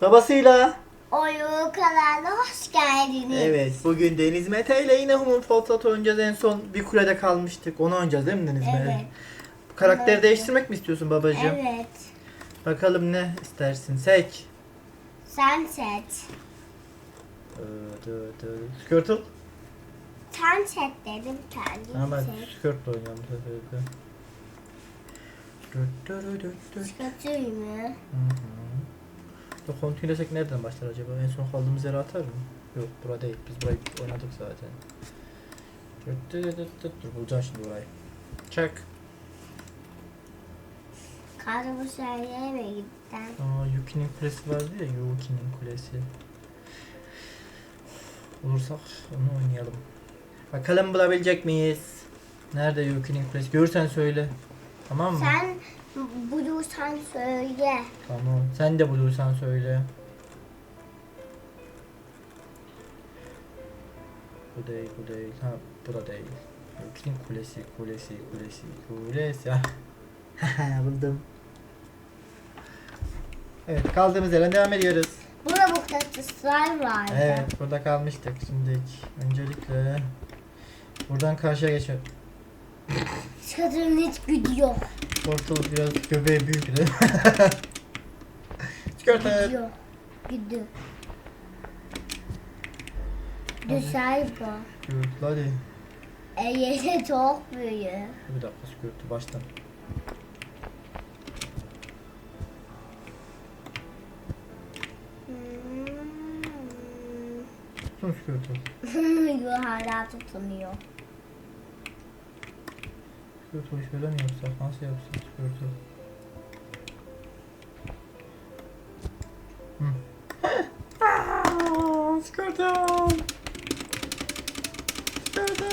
Babasıyla. Oyun kanalına hoş geldiniz. Evet. Bugün Deniz Mete ile yine Human Fall Flat oynayacağız. En son bir kulede kalmıştık. Onu oynayacağız değil mi Deniz Mete? Evet. Karakteri Evet. değiştirmek mi istiyorsun babacığım? Evet. Bakalım ne istersin. Seç. Sen seç. Skirtle. Sen seç dedim kendin Ama ben seç. skirtle oynayalım. Çıkartayım mı? Hı hı. Ya Continue desek nereden başlar acaba? En son kaldığımız yere atar mı? Yok bura değil. Biz burayı oynadık zaten. Dur bulacağım şimdi burayı. Çak. Karımı söyleyeme gitten. Aa Yuki'nin kulesi vardı ya Yuki'nin kulesi. Olursak onu oynayalım. Bakalım bulabilecek miyiz? Nerede Yuki'nin kulesi? Görürsen söyle. Tamam mı? Sen bulursan söyle. Tamam. Sen de bulursan söyle. Bu değil, bu değil. Ha, bu da değil. Yuki'nin kulesi, kulesi, kulesi, kulesi. Buldum. Evet, kaldığımız yerden devam ediyoruz. Burada bu tatlılar vardı. Evet, burada kalmıştık. Şimdi öncelikle buradan karşıya geçelim. Çıkartırın hiç gücü yok. Portal biraz göbeği büyük değil mi? Çıkartın. Gücü yok. Güdü. Güzel bu. Evet, hadi. E yeri çok büyük. Bir dakika skürtü baştan. Tutun skürtü. Hmm. Hala tutunuyor. Skürtü şöyle mi yapsak? Nasıl yapsak? Hı. Aaaa, Skürtü. Skürtü.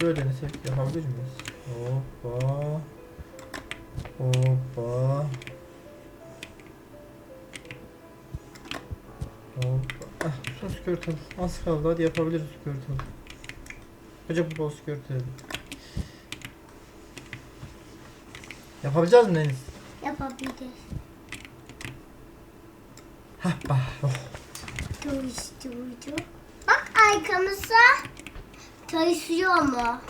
Şöyle denesek yapabilir miyiz? Hoppa. Hoppa. Hoppa. Ah, son skirtle. Az kaldı. Hadi yapabiliriz skirtle. Koca bu skirtle. Yapabileceğiz mi Deniz? Yapabilir. Hah bah. Oh. Duyuşturucu. Bak arkamıza taşıyor mu?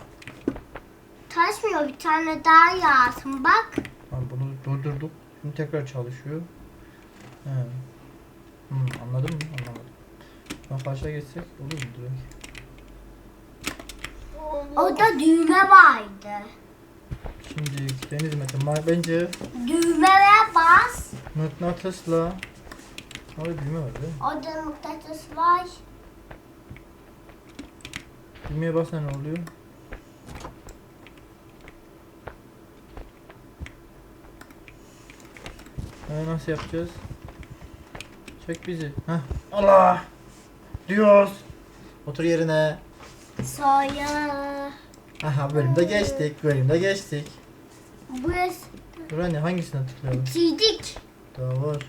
Taşmıyor bir tane daha yazsın bak. Tamam bunu durdurduk. Şimdi tekrar çalışıyor. He. Hmm, anladın mı? Anlamadım. Ben karşıya geçsek olur mu direkt? Orada düğme vardı. Şimdi Deniz Mete ma- bence Düğmeye bas. mıknatısla Orada düğme var değil mi? Orada mıknatıs var. Düğmeye basna ne oluyor? Ee, nasıl yapacağız? Çek bizi. Heh. Allah! Diyoruz. Otur yerine. Sonra Aha bölümde geçtik. Bölümde geçtik. burası Dur anne hangisine tıklayalım? Daha var.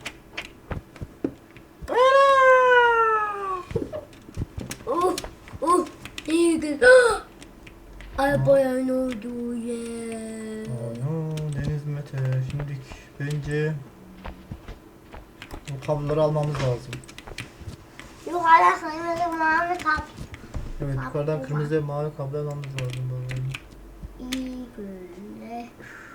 Oh, oh, iyi gün. Arabanın olduğu yer. Ano Deniz Mete. Şimdi bence bu kabloları almamız lazım. Hala kırmızı mavi kap. Evet yukarıdan kırmızı ve mavi kablo almamız lazım. babacığım. İyi günler. Kap.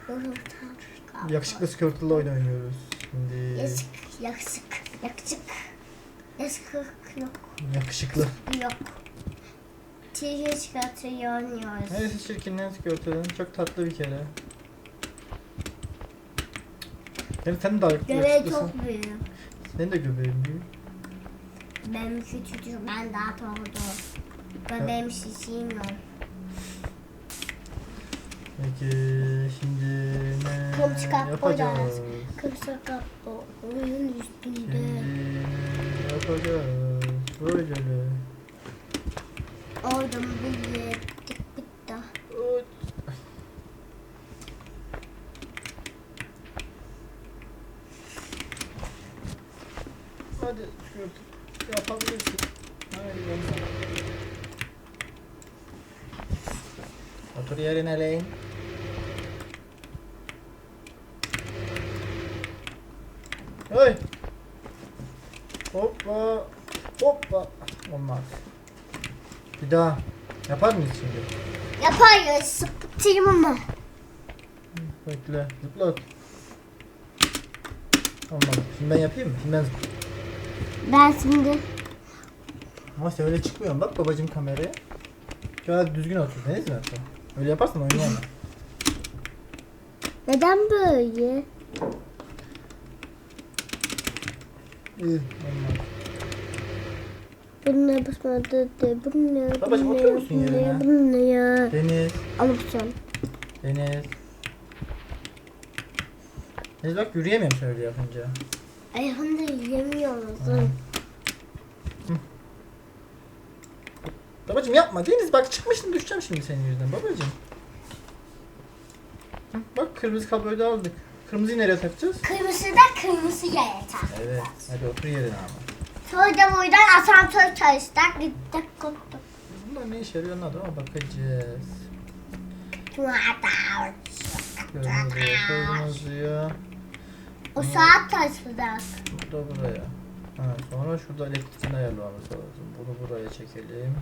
Yakışıklı skirtle'la oyun oynuyoruz. Şimdi Yakışık, yakışık, yakışık. Yakışık yok, yakışıklı. yok. Çiğ çıkartıyor oynuyoruz. Neresi çirkin lan skirtle'ın? Çok tatlı bir kere. Yani sen de yakışıklısın. çok büyük. Senin de göbeğin büyük. Benim küçücük, ben daha doğdum. Ben benim şişeyim yok. Peki şimdi ne kapı yapacağız? Kımsa kapı oyun üstünde. Şimdi yapacağız? Böyle. Oradan yer tık bitti. Uç. Hadi skirt. Yapabilirsin. Haydi bakalım. Otur yerine Lane. Hey. Hoppa. Hoppa. Olmaz. Bir daha. Yapar mıyız şimdi? Yaparız. Sıpıtayım ama. Bekle. Zıplat. Olmaz. Şimdi ben yapayım mı? Şimdi ben zıplayayım. Ben şimdi Ama sen öyle çıkmıyorsun. Bak babacım kameraya. Şöyle düzgün otur. Ne mi yapalım? Öyle yaparsan oynayamam. neden böyle? İyi. Olmaz. Bununla basmadı de bununla Babacım, oturur musun yerine? bununla ya. Deniz. Son. Deniz. Deniz bak yürüyemiyorum şöyle yapınca. Ayağını yemiyoruz. Babacım yapma. Deniz bak çıkmıştım düşeceğim şimdi senin yüzünden babacım. Bak kırmızı kabloyu da aldık. Kırmızıyı nereye takacağız? Kırmızı da kırmızı yere tak. Evet. Hadi otur yerine ama. Sonra da buradan asansör çalıştık. Gittik koptuk. Bunlar ne işe yarıyor anladım ama bakacağız. Kırmızıya, kırmızıya. O saat taşıdık. Bu da buraya. Ha, sonra şurada elektrikini ayarlamamız lazım. Bunu buraya çekelim.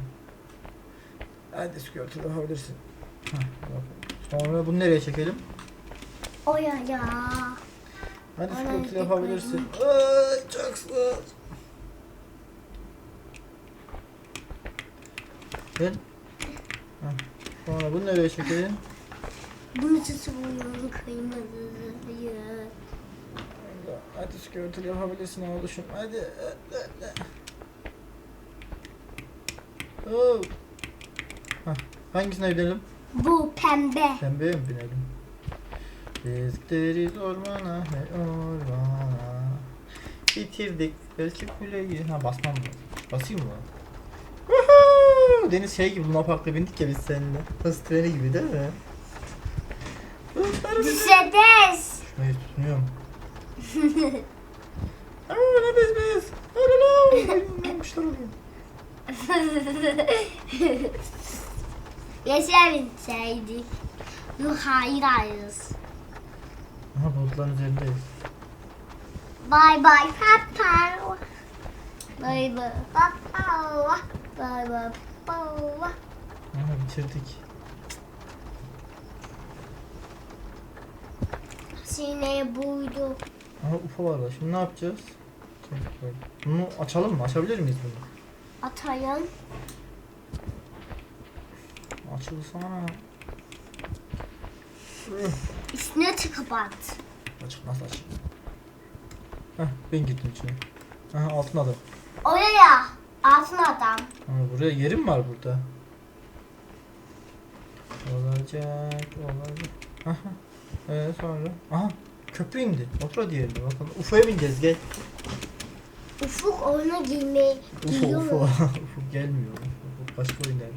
Hadi skörtü bak. Sonra bunu nereye çekelim? Oya ya. Hadi Oraya skörtü çekelim. yapabilirsin. Ay çok sık. Gel. Hah, Sonra bunu nereye çekelim? Bunu tutuyorum kırmızıyı. Hadi skörtü yapabilirsin oğluşum. Hadi. hadi, hadi. Oh. Hah, hangisine gidelim? Bu pembe. Pembeye mi binelim? Biz gideriz ormana, hey ormana. Bitirdik belki kuleyi. Ha basmam mı? Basayım mı? Woohoo! Deniz şey gibi Luna Park'ta bindik ya biz seninle. Hız treni gibi değil mi? Hızları bizi- Dizedes. Hayır tutmuyorum. Aa neredeyiz biz? Aa ne olmuşlar oluyor. Yaşayabilseydik. Yok hayır hayırız. Aha bulutların üzerindeyiz. Bye bye papa. Bye bye papa. Bye bye papa. Aha bitirdik. Sineye buydu. Aha UFO var da şimdi ne yapacağız? Bunu açalım mı? Açabilir miyiz bunu? Atayın. Açılsana. Üstüne tıkapat. Açık nasıl açık? Heh ben gittim içine. Aha altın adam. Oraya. Altın adam. Ha, buraya yerim var burada. Olacak, olacak. Aha. Ee, sonra. Aha. Köprü indi. Otur hadi yerine bakalım. UFO'ya bineceğiz gel. Ufuk oyuna girmeyi UFO UFO. UFO gelmiyor. UFO başka oyunlar.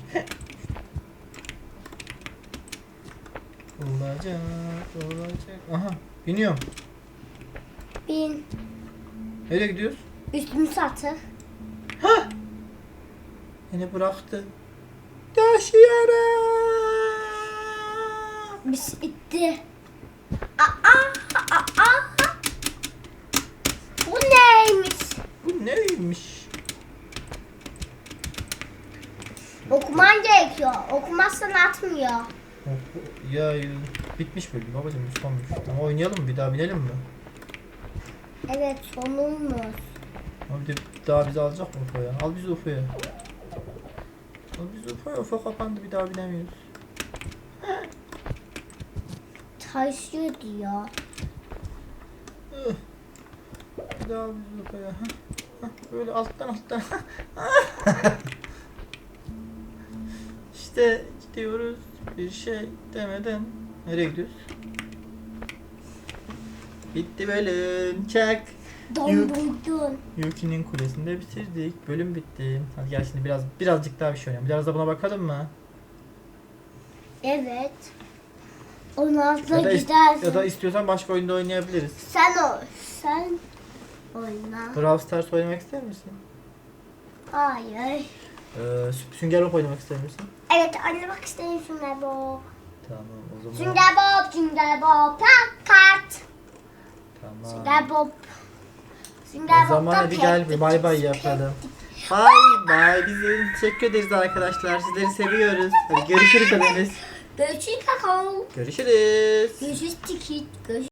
Olacak, olacak. Aha. Biniyorum. Bin. Nereye gidiyoruz? Üstümü satı. Beni bıraktı. Taşıyorum. Bitti. Aa, aa, aa. Bu neymiş? Bu neymiş? Okuman gerekiyor. Okumazsan atmıyor. Ya bitmiş bölüm babacım uslanmış. Ama oynayalım mı? Bir daha binelim mi? Evet sonumuz. Ama bir de daha bizi alacak mı UFO'ya? Al bizi UFO'ya. Al bizi UFO'ya. UFO kapandı bir daha binemiyoruz. Taşıyor diyor. Bir daha bizi UFO'ya. Böyle alttan alttan. işte gidiyoruz bir şey demeden. Nereye gidiyoruz? Bitti bölüm. Çak. Dondurdun. Yuki'nin kulesinde bitirdik. Bölüm bitti. Hadi gel şimdi biraz birazcık daha bir şey oynayalım. Biraz da buna bakalım mı? Evet. Altına Ya da, gidersin. ya da istiyorsan başka oyunda oynayabiliriz. Sen o. Sen oyna. Brawl Stars oynamak ister misin? Hayır. Ee, Sü- Sünger Bob oynamak ister misin? Evet oynamak istedim Sünger Bob. Tamam o zaman. Sünger Bob, Sünger Bob, pat. Tamam. Sünger Bob. Sünger O zaman hadi gel bir bay bay yapalım. Bay bay. Bizi teşekkür ederiz arkadaşlar. Sizleri seviyoruz. Hadi görüşürüz hepiniz. Görüşürüz kakao. Görüşürüz. Görüşürüz tikit. Görüşürüz.